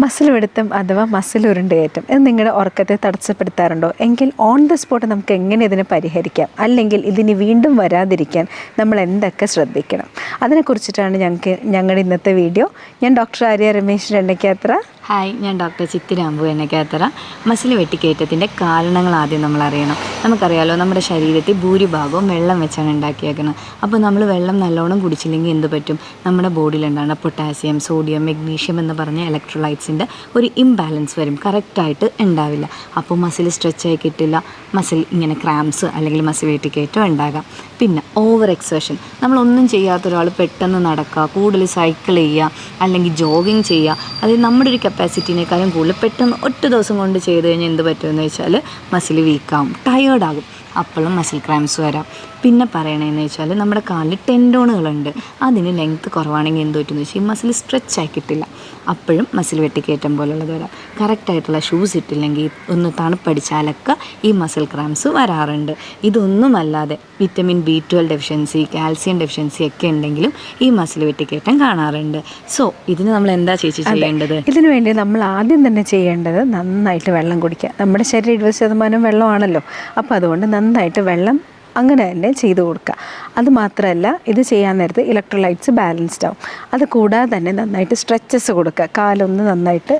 Muscle പിടുത്തം അഥവാ muscle ഉരുണ്ടുകയറ്റം ഇത് നിങ്ങളുടെ ഉറക്കത്തെ തടസ്സപ്പെടുത്താറുണ്ടോ? എങ്കിൽ ഓൺ ദ സ്പോട്ട് നമുക്ക് എങ്ങനെ ഇതിനെ പരിഹരിക്കാം? അല്ലെങ്കിൽ ഇതിന് വീണ്ടും വരാതിരിക്കാൻ നമ്മൾ എന്തൊക്കെ ശ്രദ്ധിക്കണം? അതിനെക്കുറിച്ചിട്ടാണ് ഞങ്ങൾക്ക് ഞങ്ങളുടെ ഇന്നത്തെ വീഡിയോ. ഞാൻ ഡോക്ടർ ആര്യ രമേശ് രണ്ടക്കാത്ര ഹായ് ഞാൻ ഡോക്ടർ ചിത്തിരാമ്പു എണ്ണക്കാത്തറ മസിൽ വെട്ടിക്കയറ്റത്തിന്റെ കാരണങ്ങൾ ആദ്യം നമ്മൾ അറിയണം. നമുക്കറിയാലോ നമ്മുടെ ശരീരത്തിൽ ഭൂരിഭാഗവും വെള്ളം വെച്ചാണ് ഉണ്ടാക്കിയേക്കുന്നത്. അപ്പോൾ നമ്മൾ വെള്ളം നല്ലോണം കുടിച്ചില്ലെങ്കിൽ എന്ത് പറ്റും? നമ്മുടെ ബോഡിയിലുണ്ടാകുന്ന പൊട്ടാസ്യം സോഡിയം മെഗ്നീഷ്യം എന്ന് പറഞ്ഞ ഇലക്ട്രോലൈറ്റ്സിന്റെ ഒരു ഇംബാലൻസ് വരും. കറക്റ്റായിട്ട് ഉണ്ടാവില്ല. അപ്പോൾ മസിൽ സ്ട്രെച്ച് ആയി കിട്ടില്ല. മസിൽ ഇങ്ങനെ ക്രാംസ് അല്ലെങ്കിൽ മസിൽ വെട്ടിക്കയറ്റം ഉണ്ടാകാം. പിന്നെ ഓവർ എക്സേഷൻ നമ്മളൊന്നും ചെയ്യാത്ത ഒരാൾ പെട്ടെന്ന് നടക്കുക കൂടുതൽ സൈക്കിൾ ചെയ്യുക അല്ലെങ്കിൽ ജോഗിങ് ചെയ്യുക. അത് നമ്മുടെ ഒരു കപ്പാസിറ്റിനേക്കാളും കൂടുതൽ പെട്ടെന്ന് ഒറ്റ ദിവസം കൊണ്ട് ചെയ്ത് കഴിഞ്ഞാൽ എന്ത് പറ്റുമെന്ന് വെച്ചാൽ മസിൽ വീക്കാവും ടയേർഡാകും അപ്പോഴും മസിൽ ക്രാംസ് വരാം. പിന്നെ പറയണതെന്ന് വെച്ചാൽ നമ്മുടെ കാലിൽ ടെൻഡോണുകളുണ്ട് അതിന് ലെങ്ത്ത് കുറവാണെങ്കിൽ എന്ത് പറ്റുമെന്ന് വെച്ചാൽ ഈ മസിൽ സ്ട്രെച്ച് ആക്കിയിട്ടില്ല. അപ്പോഴും മസിൽ വെട്ടിക്കയറ്റം പോലുള്ളത് വരാം. കറക്റ്റായിട്ടുള്ള ഷൂസ് ഇട്ടില്ലെങ്കിൽ ഒന്ന് തണുപ്പടിച്ചാലൊക്കെ ഈ മസിൽ ക്രാംസ് വരാറുണ്ട്. ഇതൊന്നുമല്ലാതെ vitamin B twelve deficiency calcium deficiency ഒക്കെ ഉണ്ടെങ്കിലും ഈ മസിൽ വെട്ടിക്കയറ്റം കാണാറുണ്ട്. സോ ഇതിന് നമ്മൾ എന്താ ചേച്ചി ചെയ്യേണ്ടത്? ഇതിനു വേണ്ടി നമ്മൾ ആദ്യം തന്നെ ചെയ്യേണ്ടത് നന്നായിട്ട് വെള്ളം കുടിക്കുക. നമ്മുടെ ശരീരം ഇരുപത് ശതമാനം വെള്ളമാണല്ലോ. അപ്പോൾ അതുകൊണ്ട് നന്നായിട്ട് വെള്ളം അങ്ങനെ തന്നെ ചെയ്തു കൊടുക്കുക. അത് മാത്രമല്ല ഇത് ചെയ്യാൻ നേരത്ത് ഇലക്ട്രോലൈറ്റ്സ് ബാലൻസ്ഡ് ആവും. അത് കൂടാതെ തന്നെ നന്നായിട്ട് സ്ട്രെച്ചസ് കൊടുക്കുക. കാലൊന്ന് നന്നായിട്ട്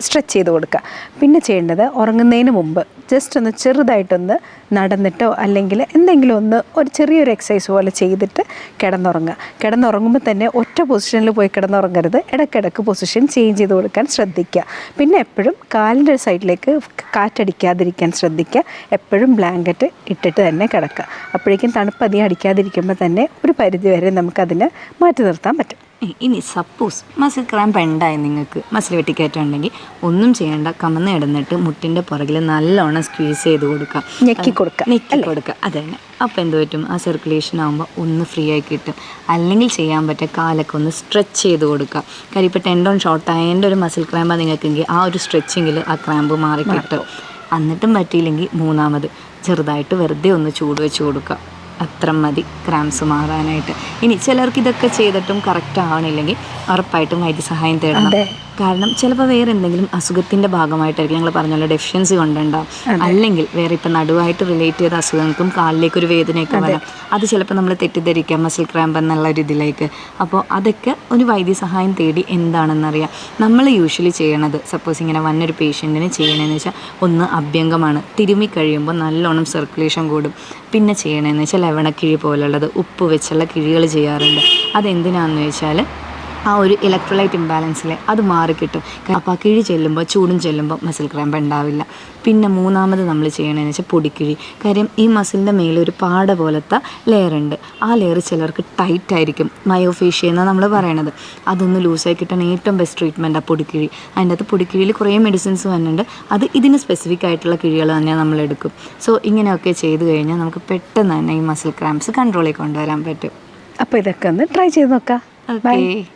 സ്ട്രെച്ച് ചെയ്ത് കൊടുക്കുക. പിന്നെ ചെയ്യേണ്ടത് ഉറങ്ങുന്നതിന് മുമ്പ് ജസ്റ്റ് ഒന്ന് ചെറുതായിട്ടൊന്ന് നടന്നിട്ടോ അല്ലെങ്കിൽ എന്തെങ്കിലും ഒന്ന് ഒരു ചെറിയൊരു എക്സസൈസ് പോലെ ചെയ്തിട്ട് കിടന്നുറങ്ങുക. കിടന്നുറങ്ങുമ്പോൾ തന്നെ ഒറ്റ പൊസിഷനിൽ പോയി കിടന്നുറങ്ങരുത്. ഇടയ്ക്കിടയ്ക്ക് പൊസിഷൻ ചേഞ്ച് ചെയ്ത് കൊടുക്കാൻ ശ്രദ്ധിക്കുക. പിന്നെ എപ്പോഴും കാലിന്റെ സൈഡിലേക്ക് കാറ്റടിക്കാതിരിക്കാൻ ശ്രദ്ധിക്കുക. എപ്പോഴും ബ്ലാങ്കറ്റ് ഇട്ടിട്ട് തന്നെ കിടക്കുക. അപ്പോഴേക്കും തണുപ്പ് അധികം അടിക്കാതിരിക്കുമ്പോൾ തന്നെ ഒരു പരിധി വരെ നമുക്കതിനെ മാറ്റി നിർത്താൻ പറ്റും. ഇനി സപ്പോസ് മസിൽ ക്രാമ്പ് ഉണ്ടായി നിങ്ങൾക്ക്. മസിൽ വെട്ടിക്കയറ്റുണ്ടെങ്കിൽ ഒന്നും ചെയ്യേണ്ട. കമന്ന് കിടന്നിട്ട് മുട്ടിന്റെ പുറകിൽ നല്ലോണം സ്ക്വീസ് ചെയ്ത് കൊടുക്കുക ഞെക്കി കൊടുക്കുക, ഞെക്കി കൊടുക്കുക അത് തന്നെ അപ്പോൾ എന്ത് പറ്റും? ആ സർക്കുലേഷൻ ആകുമ്പോൾ ഒന്ന് ഫ്രീ ആയി കിട്ടും. അല്ലെങ്കിൽ ചെയ്യാൻ പറ്റുക കാലൊക്കെ ഒന്ന് സ്ട്രെച്ച് ചെയ്ത് കൊടുക്കുക കാര്യം ഇപ്പോൾ ടെൻഡോൺ ഷോർട്ട് ആയതിന്റെ ഒരു മസിൽ ക്രാമ്പ് നിങ്ങൾക്കെങ്കിൽ ആ ഒരു സ്ട്രെച്ചിങ്ങിൽ ആ ക്രാമ്പ് മാറി കിട്ടും. എന്നിട്ടും പറ്റിയില്ലെങ്കിൽ മൂന്നാമത് ചെറുതായിട്ട് വെറുതെ ഒന്ന് ചൂട് വെച്ച് കൊടുക്കുക അത്ര മതി ക്രാംസ് മാറാനായിട്ട് ഇനി ചിലർക്ക് ഇതൊക്കെ ചെയ്തിട്ടും കറക്റ്റ് ആവണില്ലെങ്കിൽ ഉറപ്പായിട്ടും വൈദ്യസഹായം തേടണം. കാരണം ചിലപ്പോൾ വേറെ എന്തെങ്കിലും അസുഖത്തിന്റെ ഭാഗമായിട്ടായിരിക്കും ഞങ്ങൾ പറഞ്ഞല്ലോ ഡെഫിഷ്യൻസി കൊണ്ടുണ്ടാവും അല്ലെങ്കിൽ വേറെ ഇപ്പം നടുവായിട്ട് റിലേറ്റ് ചെയ്ത അസുഖങ്ങൾക്കും കാലിലേക്ക് ഒരു വേദനയൊക്കെ വരാം. അത് ചിലപ്പോൾ നമ്മൾ തെറ്റിദ്ധരിക്കാം മസിൽ ക്രാമ്പ് എന്നുള്ള ഒരു ഇതിലേക്ക്. അപ്പോൾ അതൊക്കെ ഒരു വൈദ്യസഹായം തേടി എന്താണെന്നറിയാം. നമ്മൾ യൂഷ്വലി ചെയ്യണത് സപ്പോസ് ഇങ്ങനെ വന്നൊരു പേഷ്യന്റിന് ചെയ്യണമെന്ന് വെച്ചാൽ ഒന്ന് അഭ്യംഗമാണ് തിരുമ്മി കഴിയുമ്പോൾ നല്ലോണം സർക്കുലേഷൻ കൂടും. പിന്നെ ചെയ്യണമെന്ന് വെച്ചാൽ ലവണക്കിഴി പോലുള്ളത് ഉപ്പ് വെച്ചുള്ള കിഴികൾ ചെയ്യാറുണ്ട്. അതെന്തിനാണെന്ന് വെച്ചാൽ ആ ഒരു ഇലക്ട്രോലൈറ്റ് ഇംബാലൻസിൽ അത് മാറിക്കിട്ടും അപ്പോൾ ആ കിഴി ചെല്ലുമ്പോൾ ചൂടും ചെല്ലുമ്പോൾ മസിൽ ക്രാമ്പ് ഉണ്ടാവില്ല. പിന്നെ മൂന്നാമത് നമ്മൾ ചെയ്യണമെന്ന് വെച്ചാൽ പൊടിക്കിഴി. കാര്യം ഈ മസിലിന്റെ മേലെ ഒരു പാട പോലത്തെ ലെയർ ഉണ്ട്. ആ ലെയർ ചിലർക്ക് ടൈറ്റ് ആയിരിക്കും. മയോഫേഷ്യ എന്നാണ് നമ്മൾ പറയണത്. അതൊന്ന് ലൂസായി കിട്ടാൻ ഏറ്റവും ബെസ്റ്റ് ട്രീറ്റ്മെന്റ് ആ പൊടിക്കിഴി. അതിന്റെ അകത്ത് പൊടിക്കിഴിയിൽ കുറേ മെഡിസിൻസ് വന്നിട്ടുണ്ട്. അത് ഇതിന് സ്പെസിഫിക് ആയിട്ടുള്ള കിഴികൾ തന്നെ നമ്മൾ എടുക്കും. സോ ഇങ്ങനെയൊക്കെ ചെയ്ത് കഴിഞ്ഞാൽ നമുക്ക് പെട്ടെന്ന് തന്നെ ഈ മസിൽ ക്രാംസ് കൺട്രോളിൽ കൊണ്ടുവരാൻ പറ്റും. അപ്പോൾ ഇതൊക്കെ ഒന്ന് ട്രൈ ചെയ്ത് നോക്കാം. Bye okay